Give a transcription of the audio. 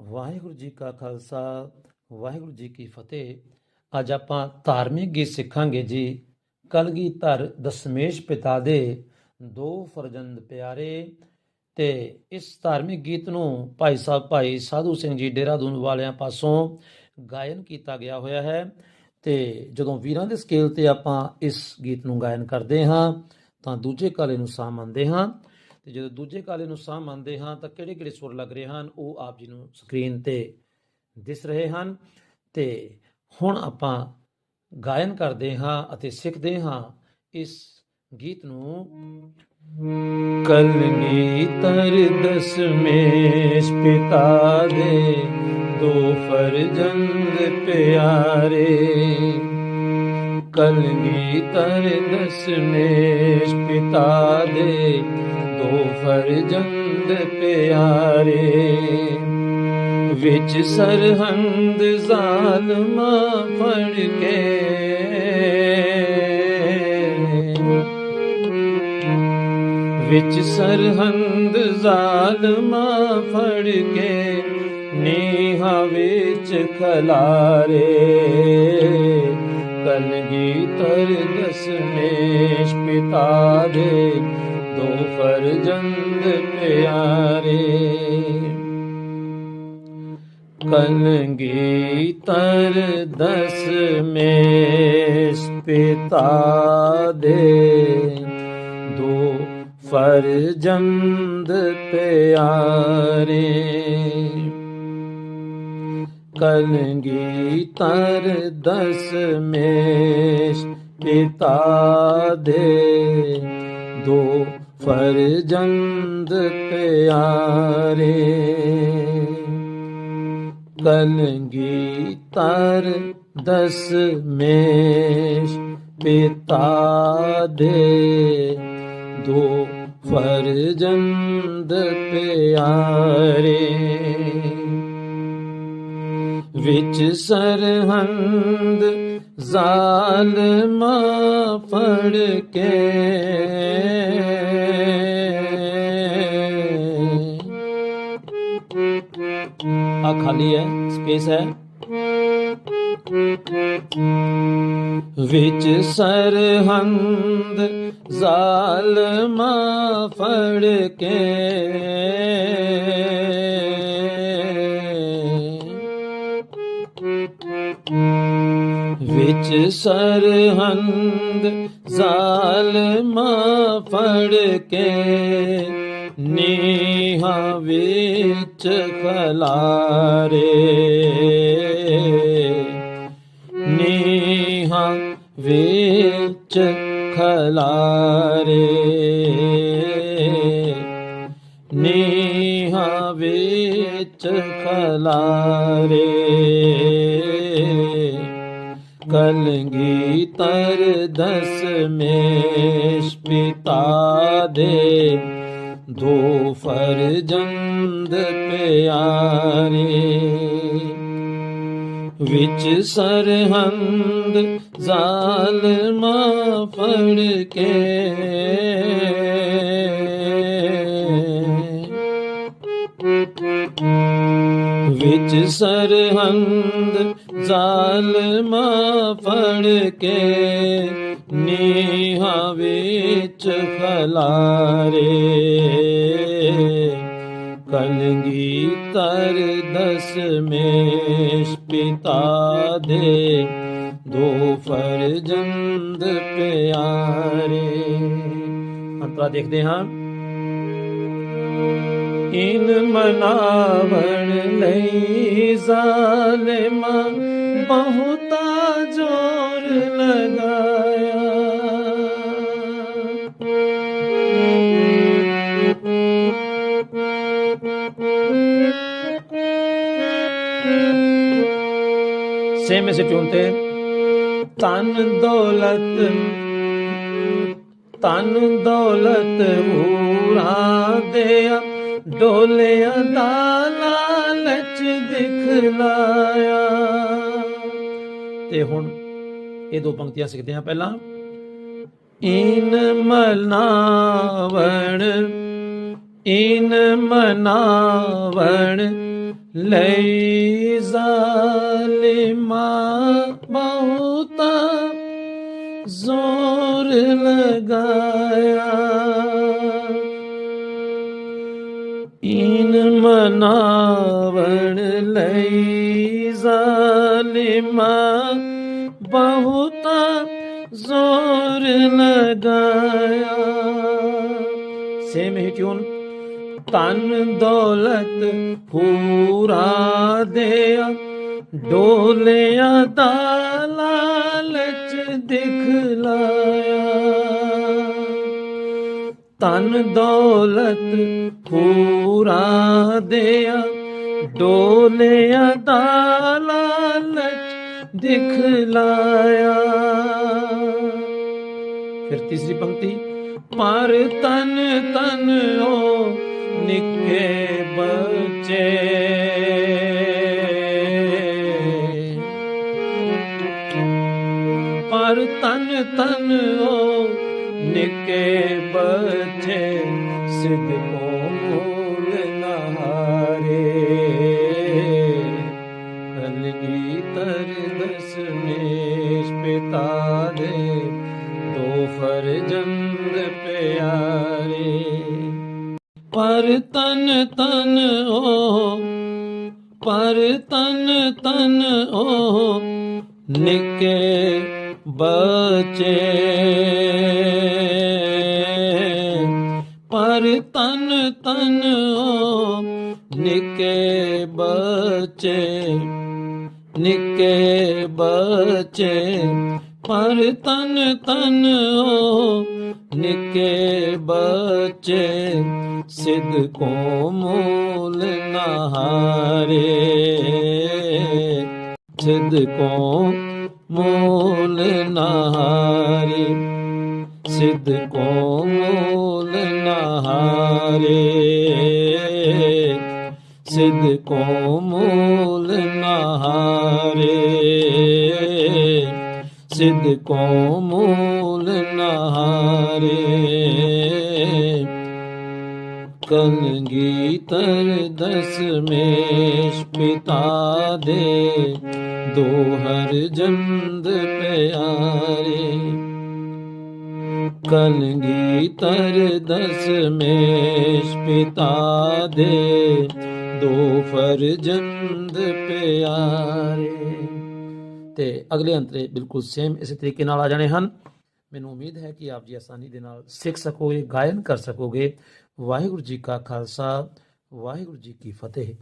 ਵਾਹਿਗੁਰੂ ਜੀ ਕਾ ਖਾਲਸਾ, ਵਾਹਿਗੁਰੂ ਜੀ ਕੀ ਫਤਿਹ। ਅੱਜ ਆਪਾਂ ਧਾਰਮਿਕ ਗੀਤ ਸਿੱਖਾਂਗੇ ਜੀ। ਕਲਗੀਧਰ ਦਸ਼ਮੇਸ਼ ਪਿਤਾ ਦੇ ਦੋ ਫਰਜ਼ੰਦ ਪਿਆਰੇ ਤੇ ਇਸ ਧਾਰਮਿਕ ਗੀਤ ਨੂੰ ਭਾਈ ਸਾਹਿਬ, ਭਾਈ ਸਾਧੂ ਸਿੰਘ ਜੀ ਡੇਰਾਦੂਨ ਵਾਲਿਆਂ ਪਾਸੋਂ ਗਾਇਨ ਕੀਤਾ ਗਿਆ ਹੋਇਆ ਹੈ ਤੇ ਜਦੋਂ ਵੀਰਾਂ ਦੇ ਸਕੇਲ ਤੇ ਆਪਾਂ ਇਸ ਗੀਤ ਨੂੰ ਗਾਇਨ ਕਰਦੇ ਹਾਂ, ਤਾਂ ਦੂਜੇ ਕਾਲੇ ਨੂੰ ਸਾਹ ਮੰਨਦੇ ਹਾਂ। ਤੇ ਜਦੋਂ ਦੂਜੇ ਕਾਲੇ ਨੂੰ ਸਾਹ ਮੰਨਦੇ ਹਾਂ ਤਾਂ ਕਿਹੜੇ ਕਿਹੜੇ ਸੁਰ ਲੱਗ ਰਹੇ ਹਨ, ਉਹ ਆਪ ਜੀ ਨੂੰ ਸਕਰੀਨ ਤੇ ਦਿਸ ਰਹੇ ਹਨ। ਤੇ ਹੁਣ ਆਪਾਂ ਗਾਇਨ ਕਰਦੇ ਹਾਂ ਅਤੇ ਸਿੱਖਦੇ ਹਾਂ ਇਸ ਗੀਤ ਨੂੰ। ਕਲਗੀਧਰ ਦਸਮੇਸ਼ ਪਿਤਾ ਦੇ ਦੋ ਫਰਜ਼ੰਦ ਪਿਆਰੇ। ਕਲਗੀ ਤਰ ਦਸਮੇਸ਼ ਪਿਤਾ ਦੇ, ਦੋ ਫਰਜ਼ੰਦ ਪਿਆਰੇ। ਵਿੱਚ ਸਰਹੰਦ ਜ਼ਾਲਮਾ ਫੜ ਕੇ। ਵਿੱਚ ਸਰਹੰਦ ਜ਼ਾਲਮਾ ਫੜ ਕੇ, ਨੀਹਾਂ ਵਿੱਚ ਖਲਾਰੇ। ਕਲਗੀਧਰ ਦਸਮੇਸ਼ ਪਿਤਾ ਦੇ ਦੋ ਫਰਜ਼ੰਦ ਪਿਆਰੇ। ਕਲਗੀਧਰ ਦਸਮੇਸ਼ ਪਿਤਾ ਦੇ ਦੋ ਫਰਜ਼ੰਦ ਪਿਆਰੇ। ਕਲਗੀ ਤਰ ਦਸ ਮੇਸ਼ ਪਿਤਾ ਦੇ। ਦੋ ਫਰਜ਼ੰਦ ਪਿਆਰੇ। ਦਸ ਮੇਸ਼ ਪਿਤਾ ਦੇ। ਦੋ ਫਰਜ਼ੰਦ ਪਿਆਰੇ। ਵਿੱਚ ਸਰਹੰਦ ਜ਼ਾਲਮਾ ਫੜ ਕੇ। ਆ ਖਾਲੀ ਹੈ, ਸਪੇਸ ਹੈ। ਵਿੱਚ ਸਰਹੰਦ ਜ਼ਾਲਮਾ ਫੜ ਕੇ। ਵਿੱਚ ਸਰਹੰਦ ਜ਼ਾਲਮਾ ਫੜ ਕੇ ਨੀਹਾਂ ਵਿੱਚ ਖਲਾਰੇ। ਨੀਹਾਂ ਵਿੱਚ ਖਲਾਰੇ। ਨੀਹਾਂ ਵਿੱਚ ਖਲਾਰੇ। ਕਲਗੀਧਰ ਦਸਮੇਸ਼ ਪਿਤਾ ਦੇ। ਦੋ ਫਰਜ਼ੰਦ ਪਿਆਰੇ। ਵਿੱਚ ਸਰਹੰਦ ਜ਼ਾਲਮਾ ਫੜ ਕੇ। ਵਿੱਚ ਸਰਹੰਦ ਜ਼ਾਲਮਾ ਫੜ ਕੇ ਨੀਹਾਂ ਵਿੱਚ ਖਲਾਰੇ। ਕਲਗੀਧਰ ਦਸਮੇਸ਼ ਪਿਤਾ ਦੇ ਦੋ ਫਰਜ਼ੰਦ ਪਿਆਰੇ। ਅੰਤਰਾ ਦੇਖਦੇ ਹਾਂ। ਇਨ ਮਨਾਵਣ ਲਈ ਜ਼ਾਲਿਮਾਂ ਬਹੁਤਾ ਜ਼ੋਰ ਲਗਾਇਆ। ਸੇਮ ਇਸੇ ਟਿਊਨ ਤੇ ਤਨ ਦੌਲਤ ਤਨ ਦੌਲਤ ਊਰਾਂ ਦੇ ਡੋਲਿਆਂ ਦਾ ਲਾਲਚ ਦਿਖਲਾਇਆ ਤੇ ਹੁਣ ਇਹ ਦੋ ਪੰਕਤੀਆਂ ਸਿੱਖਦੇ ਹਾਂ ਪਹਿਲਾਂ। ਇਨ ਮਨਾਵਣ ਇਨ ਮਨਾਵਣ, ਲਈ ਜ਼ਾਲਿਮਾ ਬਹੁਤਾ ਜ਼ੋਰ ਲਗਾਇਆ। ਮਨਾਵਣ ਲਈ ਜ਼ਾਲਿਮਾ ਬਹੁਤਾ ਜ਼ੋਰ ਲਗਾਇਆ। ਸੇਮ ਹੀ ਟਿਊਨ ਤਨ ਦੌਲਤ ਪੂਰਾ ਦਿਆ। ਡੋਲਿਆ ਦਾ ਲਾਲਚ ਦਿਖਲਾਇਆ। ਤਨ ਦੌਲਤ ਪੂਰਾ ਦਿਆ, ਡੋਲਿਆ ਦਾ ਲਾਲਚ ਦਿਖਲਾਇਆ ਫਿਰ ਤੀਸਰੀ ਪੰਕਤੀ, ਪਰ ਤਨ ਤਨ ਓ ਨਿੱਕੇ ਬੱਚੇ। ਪਰ ਤਨ ਤਨ ਓ ਨਿੱਕੇ ਬੱਚੇ। ਸਿੱਧ ਕੋ ਮੂਲ ਨਹਾਰੇ ਕਲਗੀ ਤਰ ਦਸਮੇਸ਼ ਪਿਤਾ ਦੇ ਦੋ ਫਰਜੰਦ ਪਿਆਰੇ। ਪਰ ਤਨ ਤਨ ਓ, ਪਰ ਤਨ ਤਨ ਓ, ਨਿੱਕੇ ਬਚੇ। ਤਨ ਓ ਨਿੱਕੇ ਬੱਚੇ ਨਿੱਕੇ ਬੱਚੇ, ਪਰ ਤਨ ਤਨ ਓ ਨਿੱਕੇ ਬੱਚੇ, ਸਿੱਧ ਕੋ ਮੂਲ ਨਹਾਰੇ ਸਿੱਧ ਕੋ ਮੂਲ ਨਹਾਰੇ ਸਿੱਧ ਕੋ ਮੂਲ ਨਹਾਰੇ सिद कूल नहारे। सिद कूल नहारे। कल गीतर दस में पिता दे। दो हर जंध में आ कल गीतर दस में पिता दे। ਦੋ ਫਰਜੰਦ ਪਿਆਰੇ। ਤੇ ਅਗਲੇ ਅੰਤਰੇ ਬਿਲਕੁਲ ਸੇਮ ਇਸੇ ਤਰੀਕੇ ਨਾਲ ਆ ਜਾਣੇ ਹਨ। ਮੈਨੂੰ ਉਮੀਦ ਹੈ ਕਿ ਆਪ ਜੀ ਆਸਾਨੀ ਦੇ ਨਾਲ ਸਿੱਖ ਸਕੋਗੇ, ਗਾਇਨ ਕਰ ਸਕੋਗੇ। ਵਾਹਿਗੁਰੂ ਜੀ ਕਾ ਖਾਲਸਾ, ਵਾਹਿਗੁਰੂ ਜੀ ਕੀ ਫਤਿਹ।